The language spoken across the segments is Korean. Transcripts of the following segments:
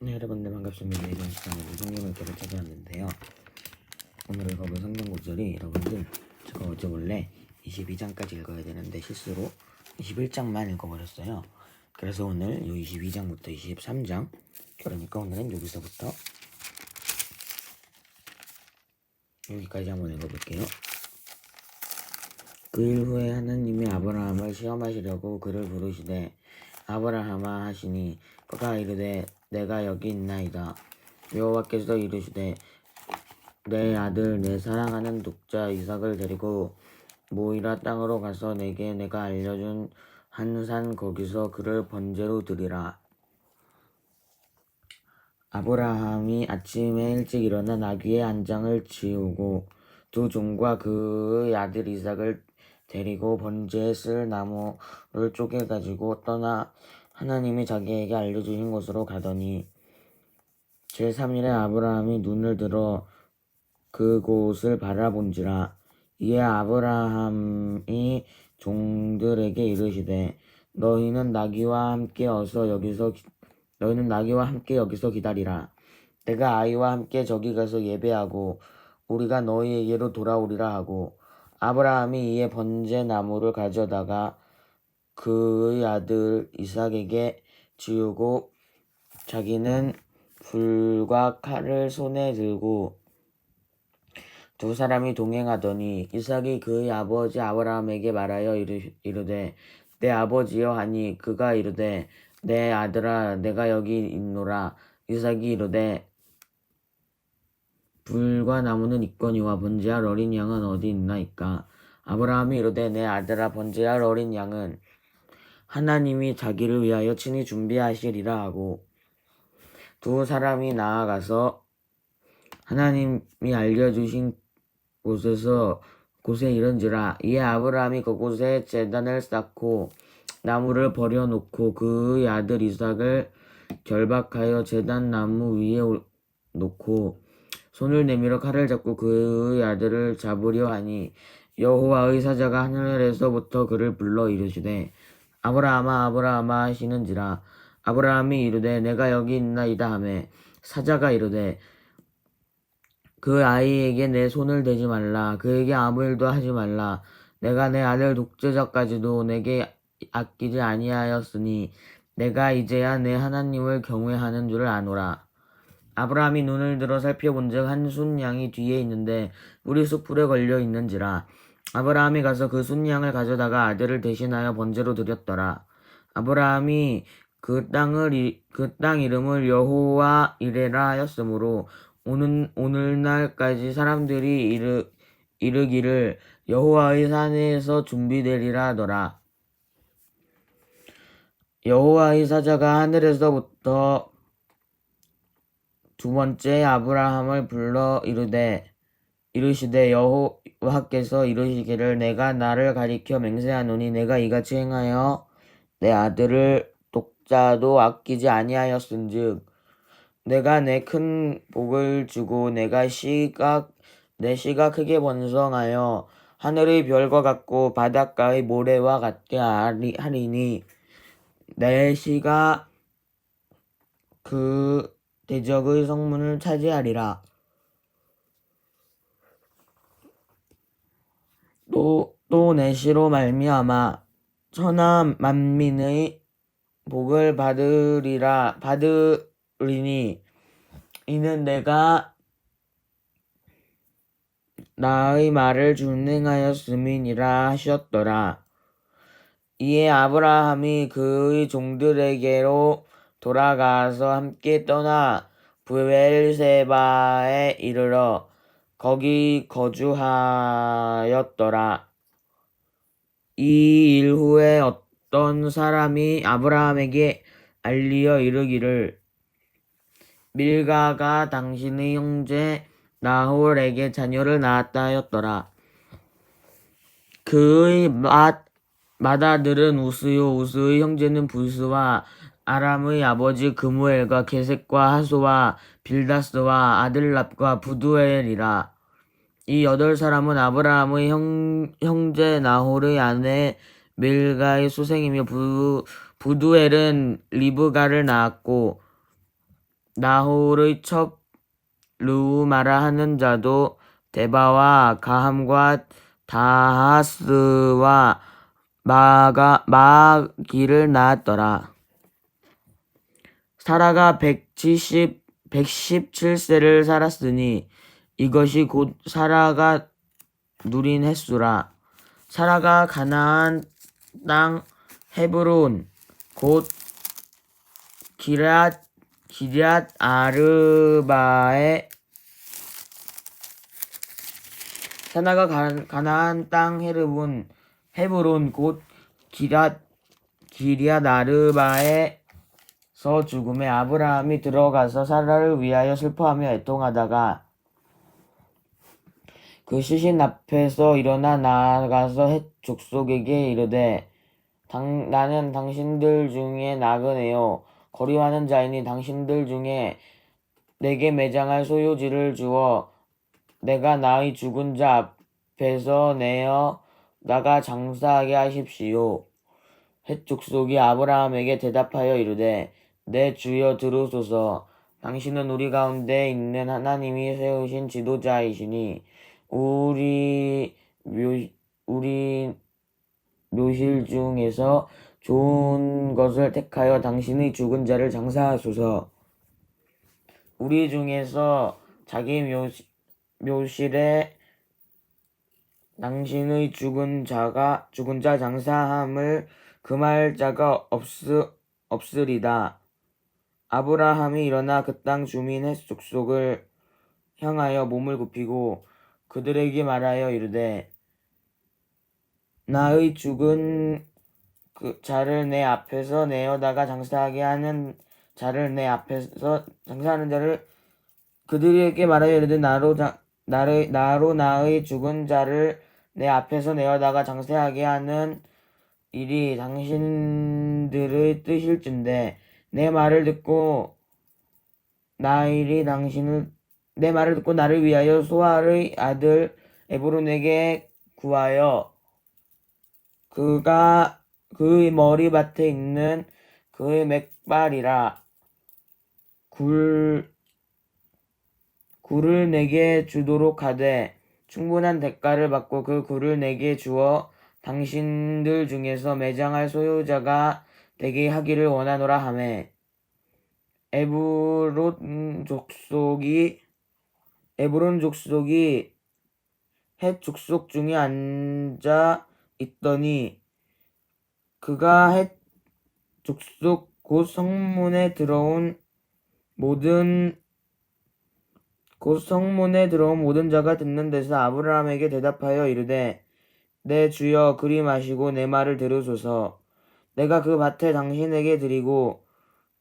네, 여러분들 반갑습니다. 이번 시간에 성경 읽기를 찾아왔는데요. 오늘 읽어볼 성경 구절이 여러분들 제가 어제 원래 22장까지 읽어야 되는데 실수로 21장만 읽어버렸어요. 그래서 오늘 이 22장부터 23장 그러니까 오늘은 여기서부터 여기까지 한번 읽어볼게요. 그 일 후에 하나님이 아브라함을 시험하시려고 그를 부르시되 아브라함아 하시니 그가 이르되 내가 여기 있나이다. 여호와께서 이르시되 내 아들 내 사랑하는 독자 이삭을 데리고 모이라 땅으로 가서 내게 내가 알려준 한 산 거기서 그를 번제로 드리라. 아브라함이 아침에 일찍 일어나 나귀의 한 장을 지우고 두 종과 그의 아들 이삭을 데리고 번제에 쓸 나무를 쪼개 가지고 떠나 하나님이 자기에게 알려주신 곳으로 가더니 제3일에 아브라함이 눈을 들어 그곳을 바라본지라 이에 아브라함이 종들에게 이르시되 너희는 나귀와 함께 어서 여기서 기- 너희는 나귀와 함께 여기서 기다리라. 내가 아이와 함께 저기 가서 예배하고 우리가 너희에게로 돌아오리라 하고 아브라함이 이에 번제 나무를 가져다가 그의 아들 이삭에게 지우고 자기는 불과 칼을 손에 들고 두 사람이 동행하더니 이삭이 그의 아버지 아브라함에게 말하여 이르, 이르되 내 아버지여 하니 그가 이르되 내 아들아 내가 여기 있노라. 이삭이 이르되 불과 나무는 있거니와 번제할 어린 양은 어디 있나이까? 아브라함이 이르되 내 아들아 번제할 어린 양은 하나님이 자기를 위하여 친히 준비하시리라 하고 두 사람이 나아가서 하나님이 알려주신 곳에서 곳에 이른지라 이에 아브라함이 그곳에 제단을 쌓고 나무를 버려놓고 그의 아들 이삭을 결박하여 제단 나무 위에 올- 놓고 손을 내밀어 칼을 잡고 그의 아들을 잡으려 하니 여호와의 사자가 하늘에서부터 그를 불러 이르시되 아브라함아 아브라함아 하시는지라. 아브라함이 이르되 내가 여기 있나이다 하매 사자가 이르되 그 아이에게 내 손을 대지 말라. 그에게 아무 일도 하지 말라. 내가 내 아들 독재자까지도 내게 아끼지 아니하였으니 내가 이제야 내 하나님을 경외하는 줄을 아노라. 아브라함이 눈을 들어 살펴본즉 한 순 양이 뒤에 있는데 우리 숲풀에 걸려 있는지라 아브라함이 가서 그 순양을 가져다가 아들을 대신하여 번제로 드렸더라. 아브라함이 그 땅을 그 땅 이름을 여호와 이레라 하였으므로 오는 오늘날까지 사람들이 이르 이르기를 여호와의 산에서 준비되리라 하더라. 여호와의 사자가 하늘에서부터 두 번째 아브라함을 불러 이르되 이르시되 여호와께서 이르시기를 내가 나를 가리켜 맹세하노니 내가 이같이 행하여 내 아들을 독자도 아끼지 아니하였은즉 내가 내 큰 복을 주고 내가 씨가 내 씨가 크게 번성하여 하늘의 별과 같고 바닷가의 모래와 같게 하리, 하리니 내 씨가 그 대적의 성문을 차지하리라. 또, 또 내시로 말미암아 천하 만민의 복을 받으리라, 받으리니, 이는 내가 나의 말을 준행하였음이니라 하셨더라. 이에 아브라함이 그의 종들에게로 돌아가서 함께 떠나 부엘세바에 이르러 거기 거주하였더라. 이 일 후에 어떤 사람이 아브라함에게 알리어 이르기를 밀가가 당신의 형제 나홀에게 자녀를 낳았다 하였더라. 그의 맏 맏아들은 우스요 우스의 형제는 부스와 아람의 아버지 그무엘과 게색과 하소와 빌다스와 아들랍과 부두엘이라. 이 여덟 사람은 아브라함의 형, 형제 나홀의 아내 밀가의 수생이며 부, 부두엘은 리브가를 낳았고 나홀의 첩 루마라 하는 자도 데바와 가함과 다하스와 마가 마기를 낳았더라. 사라가 170 117세를 살았으니 이것이 곧 사라가 누린 횟수라. 사라가 가나안 땅 헤브론 곧 기랏 기랏 아르바에 사라가 가, 가 나안 땅 헤르본 헤브론 곧 기랏 기리앗 아르바에서 죽음에 아브라함이 들어가서 사라를 위하여 슬퍼하며 애통하다가 그 시신 앞에서 일어나 나아가서 헷 족속에게 이르되 당, 나는 당신들 중에 나그네요 거리하는 자이니 당신들 중에 내게 매장할 소유지를 주어 내가 나의 죽은 자 앞에서 내어 나가 장사하게 하십시오. 헷 족속이 아브라함에게 대답하여 이르되 내 주여 들으소서 당신은 우리 가운데 있는 하나님이 세우신 지도자이시니 우리 묘 우리 묘실 중에서 좋은 것을 택하여 당신의 죽은 자를 장사하소서. 우리 중에서 자기 묘시, 묘실에 당신의 죽은 자가 죽은 자 장사함을 금할 자가 없으, 없으리다. 아브라함이 일어나 그 땅 주민의 족속을 향하여 몸을 굽히고 그들에게 말하여 이르되 나의 죽은 그 자를 내 앞에서 내어다가 장사하게 하는 자를 내 앞에서 장사하는 자를 그들에게 말하여 이르되 나로 자, 나를 나로 나의 죽은 자를 내 앞에서 내어다가 장사하게 하는 일이 당신들의 뜻일진데 내 말을 듣고 나일이 당신을 내 말을 듣고 나를 위하여 소알의 아들 에브론에게 구하여 그가 그의 머리밭에 있는 그의 맥발이라. 굴 굴을 내게 주도록 하되 충분한 대가를 받고 그 굴을 내게 주어 당신들 중에서 매장할 소유자가 되게 하기를 원하노라 하매. 에브론 족속이 에브론 족속이 헷 족속 중에 앉아 있더니 그가 헷 족속 곧 성문에 들어온 모든 곧 성문에 들어온 모든 자가 듣는 데서 아브라함에게 대답하여 이르되 내 주여 그리 마시고 내 말을 들으소서. 내가 그 밭에 당신에게 드리고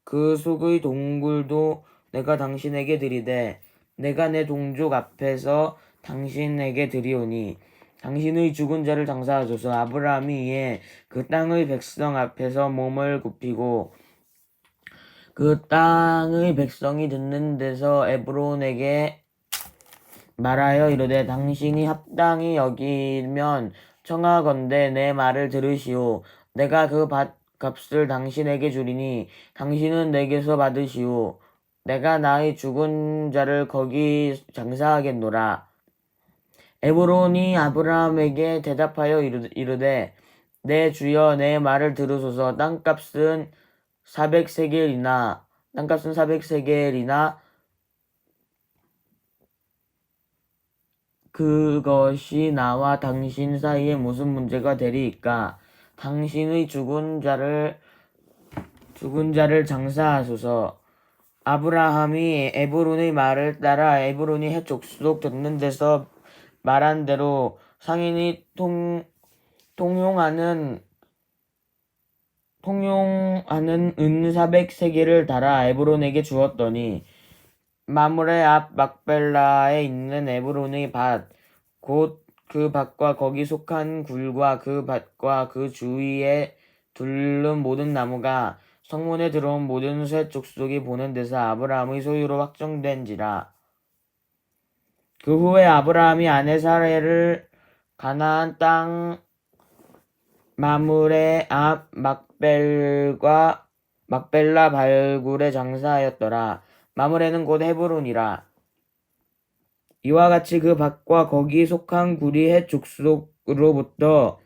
그 속의 동굴도 내가 당신에게 드리되 내가 내 동족 앞에서 당신에게 드리오니 당신의 죽은 자를 장사하소서. 아브라함이 이에 그 땅의 백성 앞에서 몸을 굽히고 그 땅의 백성이 듣는 데서 에브론에게 말하여 이르되 당신이 합당히 여기면 청하건대 내 말을 들으시오. 내가 그 밭 값을 당신에게 주리니 당신은 내게서 받으시오 내가 나의 죽은 자를 거기 장사하겠노라. 에브론이 아브라함에게 대답하여 이르되 내 주여 내 말을 들으소서. 땅값은 400세겔이나 땅값은 400세겔이나 그것이 나와 당신 사이에 무슨 문제가 되리이까? 당신의 죽은 자를 죽은 자를 장사하소서 아브라함이 에브론의 말을 따라 에브론이 해 족속 듣는 데서 말한 대로 상인이 통 통용하는 통용하는 은 400세계를 달아 에브론에게 주었더니 마물의 앞 막벨라에 있는 에브론의 밭, 곧 그 밭과 거기 속한 굴과 그 밭과 그 주위에 둘른 모든 나무가 성문에 들어온 모든 새 족속이 보는 데서 아브라함의 소유로 확정된지라. 그 후에 아브라함이 아내 사례를 가나안 땅 마물의 앞 막벨과 막벨라 발굴에 장사하였더라. 마므레는 곧 헤브론이라 이와 같이 그 밭과 거기 속한 굴이 해 족속으로부터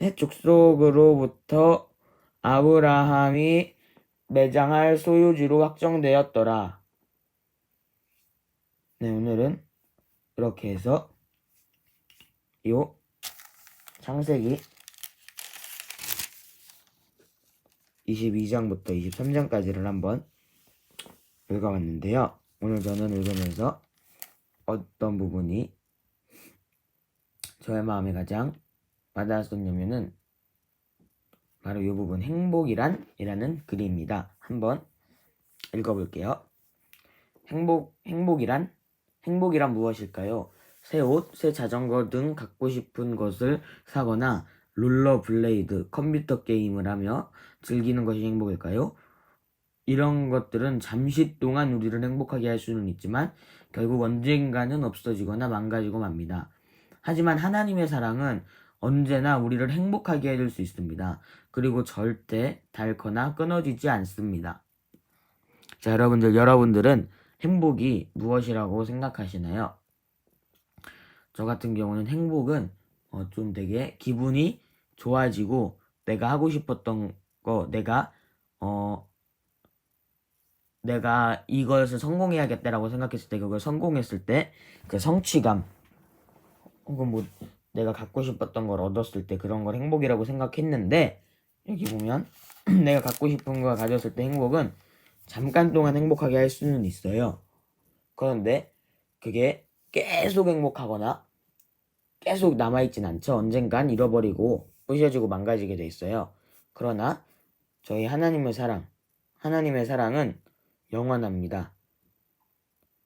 해 족속으로부터 아브라함이 매장할 소유지로 확정되었더라. 네, 오늘은 이렇게 해서 요 창세기 22장부터 23장까지를 한번 읽어봤는데요. 오늘 저는 읽으면서 어떤 부분이 저의 마음에 가장 와닿았었냐면은 바로 이 부분 행복이란 이라는 글입니다. 한번 읽어볼게요. 행복 행복이란 행복이란 무엇일까요? 새 옷, 새 자전거 등 갖고 싶은 것을 사거나 롤러 블레이드, 컴퓨터 게임을 하며 즐기는 것이 행복일까요? 이런 것들은 잠시 동안 우리를 행복하게 할 수는 있지만 결국 언젠가는 없어지거나 망가지고 맙니다. 하지만 하나님의 사랑은 언제나 우리를 행복하게 해줄 수 있습니다. 그리고 절대 닳거나 끊어지지 않습니다. 자, 여러분들, 여러분들은 행복이 무엇이라고 생각하시나요? 저 같은 경우는 행복은 어, 좀 되게 기분이 좋아지고 내가 하고 싶었던 거, 내가 어 내가 이것을 성공해야겠다라고 생각했을 때 그걸 성공했을 때 그 성취감 혹은 뭐 내가 갖고 싶었던 걸 얻었을 때 그런 걸 행복이라고 생각했는데 여기 보면 내가 갖고 싶은 걸 가졌을 때 행복은 잠깐 동안 행복하게 할 수는 있어요. 그런데 그게 계속 행복하거나 계속 남아있진 않죠. 언젠간 잃어버리고 부셔지고 망가지게 돼 있어요. 그러나 저희 하나님의 사랑, 하나님의 사랑은 영원합니다.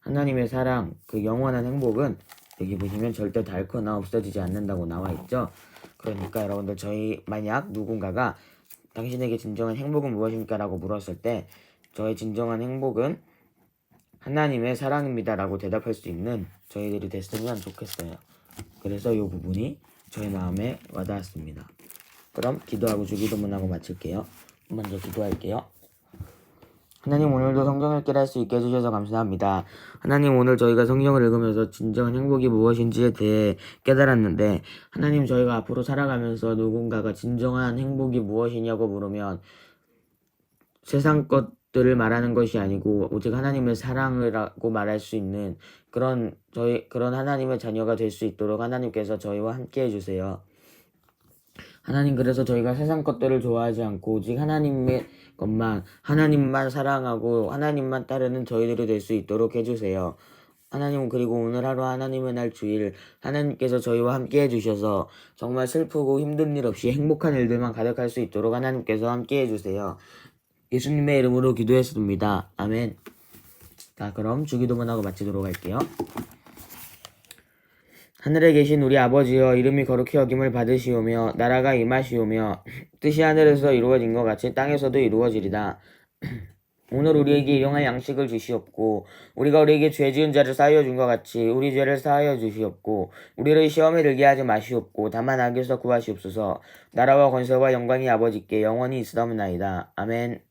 하나님의 사랑, 그 영원한 행복은 여기 보시면 절대 닳거나 없어지지 않는다고 나와 있죠. 그러니까 여러분들 저희 만약 누군가가 당신에게 진정한 행복은 무엇입니까? 라고 물었을 때 저의 진정한 행복은 하나님의 사랑입니다 라고 대답할 수 있는 저희들이 됐으면 좋겠어요. 그래서 이 부분이 저희 마음에 와닿았습니다. 그럼 기도하고 주기도문하고 마칠게요. 먼저 기도할게요. 하나님 오늘도 성경을 읽기를 할 수 있게 해주셔서 감사합니다. 하나님 오늘 저희가 성경을 읽으면서 진정한 행복이 무엇인지에 대해 깨달았는데 하나님 저희가 앞으로 살아가면서 누군가가 진정한 행복이 무엇이냐고 물으면 세상 것들을 말하는 것이 아니고 오직 하나님의 사랑이라고 말할 수 있는 그런 저희 그런 하나님의 자녀가 될 수 있도록 하나님께서 저희와 함께 해주세요. 하나님 그래서 저희가 세상 것들을 좋아하지 않고 오직 하나님의 것만 하나님만 사랑하고 하나님만 따르는 저희들이 될 수 있도록 해주세요. 하나님 그리고 오늘 하루 하나님의 날 주일 하나님께서 저희와 함께 해주셔서 정말 슬프고 힘든 일 없이 행복한 일들만 가득할 수 있도록 하나님께서 함께 해주세요. 예수님의 이름으로 기도했습니다. 아멘. 자 그럼 주기도문하고 마치도록 할게요. 하늘에 계신 우리 아버지여 이름이 거룩히 여김을 받으시오며 나라가 임하시오며 뜻이 하늘에서 이루어진 것 같이 땅에서도 이루어지리다. 오늘 우리에게 일용할 양식을 주시옵고 우리가 우리에게 죄 지은 자를 사하여 준 것 같이 우리 죄를 사하여 주시옵고 우리를 시험에 들게 하지 마시옵고 다만 악에서 구하시옵소서 나라와 권세와 영광이 아버지께 영원히 있으옵나이다. 아멘.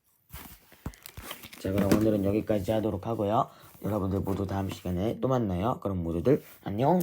자 그럼 오늘은 여기까지 하도록 하고요. 여러분들 모두 다음 시간에 또 만나요. 그럼 모두들 안녕.